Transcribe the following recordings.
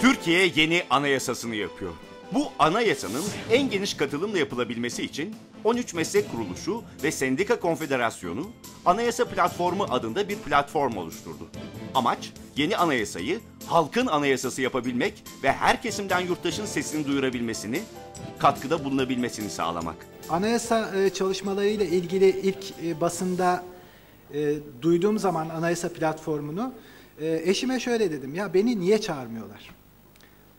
Türkiye yeni anayasasını yapıyor. Bu anayasanın en geniş katılımla yapılabilmesi için 13 meslek kuruluşu ve Sendika Konfederasyonu Anayasa Platformu adında bir platform oluşturdu. Amaç yeni anayasayı halkın anayasası yapabilmek ve her kesimden yurttaşın sesini duyurabilmesini, katkıda bulunabilmesini sağlamak. Anayasa e, çalışmalarıyla ilgili ilk e, basında e, duyduğum zaman anayasa platformunu eşime şöyle dedim ya beni niye çağırmıyorlar?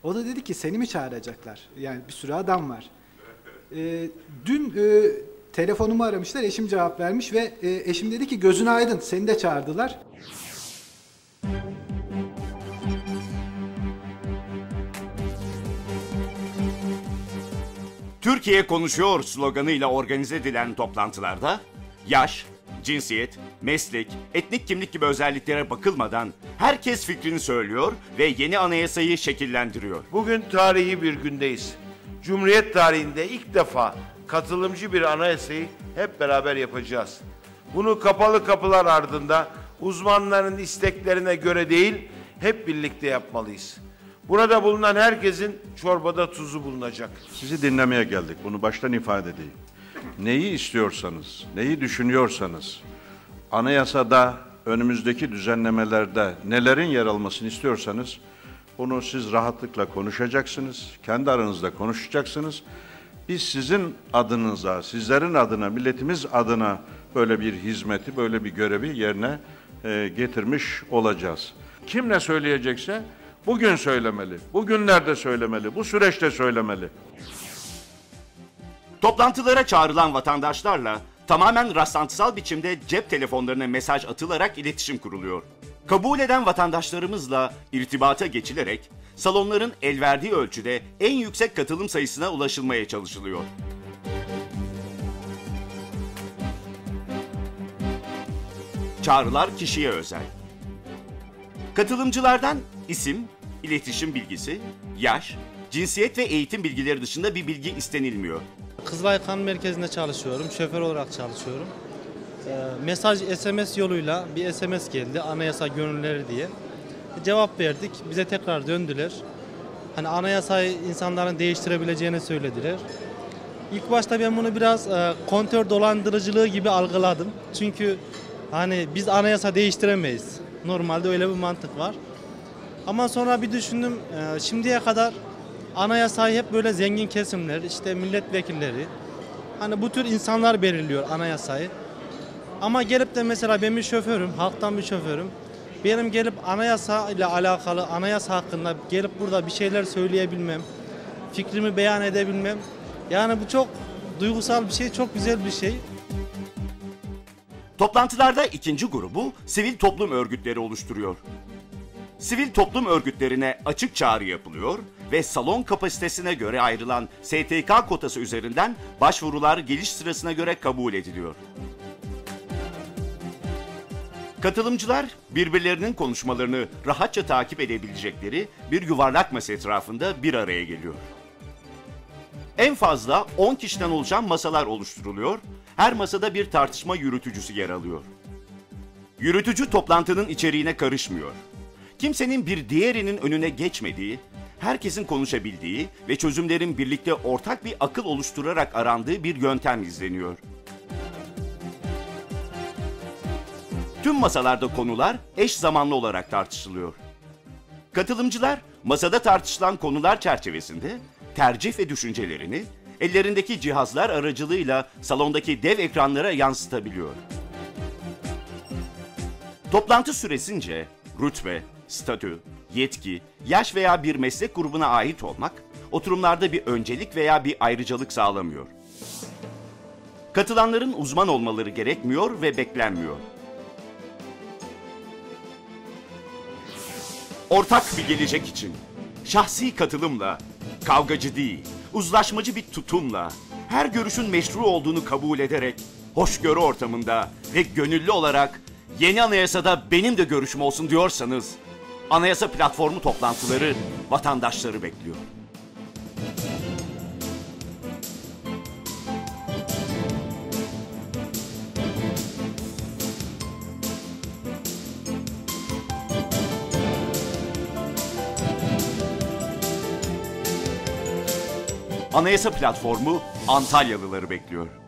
O da dedi ki seni mi çağıracaklar? Yani bir sürü adam var. E, dün e, telefonumu aramışlar eşim cevap vermiş ve e, eşim dedi ki gözün aydın seni de çağırdılar. Türkiye konuşuyor sloganıyla organize edilen toplantılarda yaş, cinsiyet, meslek, etnik kimlik gibi özelliklere bakılmadan herkes fikrini söylüyor ve yeni anayasayı şekillendiriyor. Bugün tarihi bir gündeyiz. Cumhuriyet tarihinde ilk defa katılımcı bir anayasayı hep beraber yapacağız. Bunu kapalı kapılar ardında uzmanların isteklerine göre değil, hep birlikte yapmalıyız. Burada bulunan herkesin çorbada tuzu bulunacak. Sizi dinlemeye geldik. Bunu baştan ifade edeyim. Neyi istiyorsanız, neyi düşünüyorsanız, anayasada, önümüzdeki düzenlemelerde nelerin yer almasını istiyorsanız, bunu siz rahatlıkla konuşacaksınız, kendi aranızda konuşacaksınız. Biz sizin adınıza, sizlerin adına, milletimiz adına böyle bir hizmeti, böyle bir görevi yerine e, getirmiş olacağız. Kim ne söyleyecekse bugün söylemeli, bugünlerde söylemeli, bu süreçte söylemeli. Toplantılara çağrılan vatandaşlarla tamamen rastlantısal biçimde cep telefonlarına mesaj atılarak iletişim kuruluyor. Kabul eden vatandaşlarımızla irtibata geçilerek salonların el verdiği ölçüde en yüksek katılım sayısına ulaşılmaya çalışılıyor. Çağrılar kişiye özel. Katılımcılardan isim, iletişim bilgisi, yaş, cinsiyet ve eğitim bilgileri dışında bir bilgi istenilmiyor. Kızılay Kan Merkezi'nde çalışıyorum. Şoför olarak çalışıyorum. Ee, mesaj SMS yoluyla bir SMS geldi. Anayasa gönülleri diye. Cevap verdik. Bize tekrar döndüler. Hani anayasayı insanların değiştirebileceğini söylediler. İlk başta ben bunu biraz e, kontör dolandırıcılığı gibi algıladım. Çünkü hani biz anayasa değiştiremeyiz. Normalde öyle bir mantık var. Ama sonra bir düşündüm. e, şimdiye kadar anayasayı hep böyle zengin kesimler, işte milletvekilleri, hani bu tür insanlar belirliyor anayasayı. Ama gelip de mesela ben bir şoförüm, halktan bir şoförüm. Benim gelip anayasa ile alakalı, anayasa hakkında gelip burada bir şeyler söyleyebilmem, fikrimi beyan edebilmem. Yani bu çok duygusal bir şey, çok güzel bir şey. Toplantılarda ikinci grubu sivil toplum örgütleri oluşturuyor. Sivil toplum örgütlerine açık çağrı yapılıyor ve salon kapasitesine göre ayrılan STK kotası üzerinden başvurular geliş sırasına göre kabul ediliyor. Katılımcılar birbirlerinin konuşmalarını rahatça takip edebilecekleri bir yuvarlak masa etrafında bir araya geliyor. En fazla 10 kişiden oluşan masalar oluşturuluyor. Her masada bir tartışma yürütücüsü yer alıyor. Yürütücü toplantının içeriğine karışmıyor. Kimsenin bir diğerinin önüne geçmediği, herkesin konuşabildiği ve çözümlerin birlikte ortak bir akıl oluşturarak arandığı bir yöntem izleniyor. Tüm masalarda konular eş zamanlı olarak tartışılıyor. Katılımcılar masada tartışılan konular çerçevesinde tercih ve düşüncelerini ellerindeki cihazlar aracılığıyla salondaki dev ekranlara yansıtabiliyor. Toplantı süresince rütbe, statü, yetki, yaş veya bir meslek grubuna ait olmak oturumlarda bir öncelik veya bir ayrıcalık sağlamıyor. Katılanların uzman olmaları gerekmiyor ve beklenmiyor. Ortak bir gelecek için şahsi katılımla, kavgacı değil, uzlaşmacı bir tutumla, her görüşün meşru olduğunu kabul ederek, hoşgörü ortamında ve gönüllü olarak yeni anayasada benim de görüşüm olsun diyorsanız, Anayasa Platformu toplantıları vatandaşları bekliyor. Anayasa Platformu Antalyalıları bekliyor.